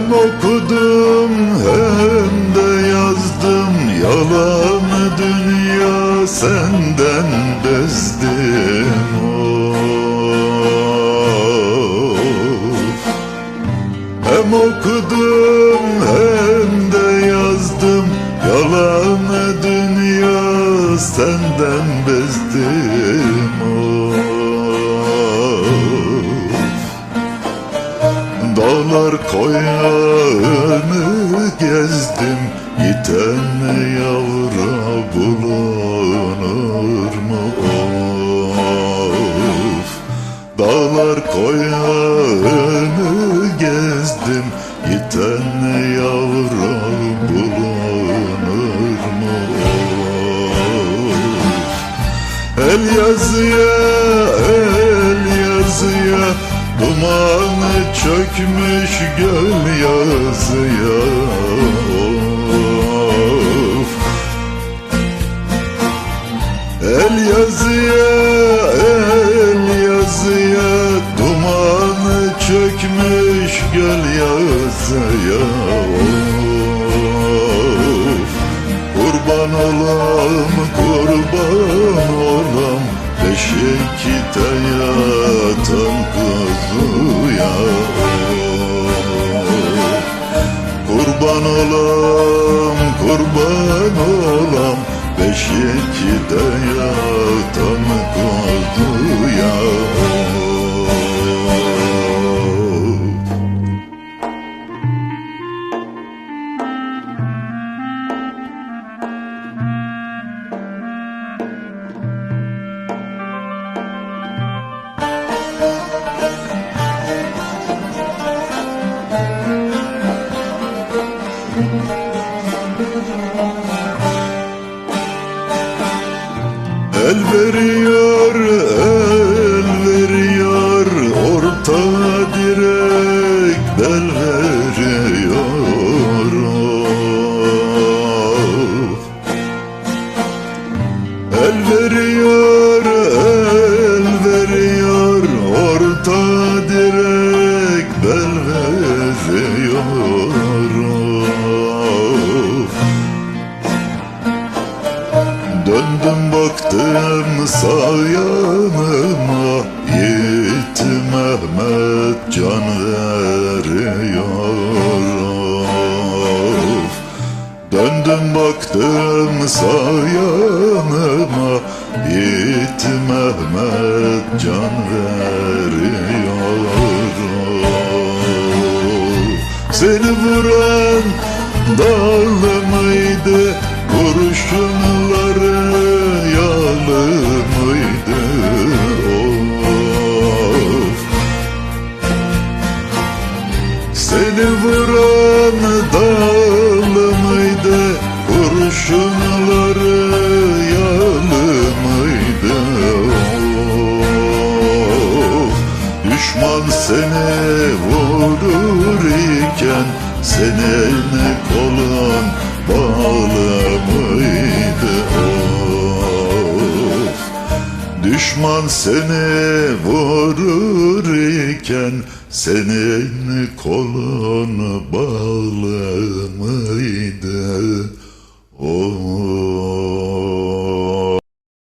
okudum hem de yazdım. Yalan dünya senden bezdim. Of Hem okudum hem de yazdım. Yalan dünya senden bezdim Dağlar koyanı gezdim Yiten yavra bulanır mı of! Dağlar koyanı gezdim Yiten yavra bulanır mı of! El yazıya, el yazıya Dumanı çökmüş göl yazıya Of El yazıya, el yazıya Dumanı çökmüş göl yazıya Of Kurban olam, kurban olam Beşikte yatan kuzuya Kurban olam, kurban olam Beşikte yatan El veriyor, el veriyor Orta direk bel veriyor. El veriyor, el veriyor Orta direk bel veriyor. Döndüm baktım sağ yanıma Mehmet can veriyor. Döndüm baktım sağ yanıma Mehmet can veriyor of. Seni vuran dağlı mıydı Kurşunları Seni vuran dağlı mıydı Kurşunları yalı mıydı Düşman seni vurur iken Senin kolun bağlı mıydı Düşman seni vurur iken Senin kolun bağlı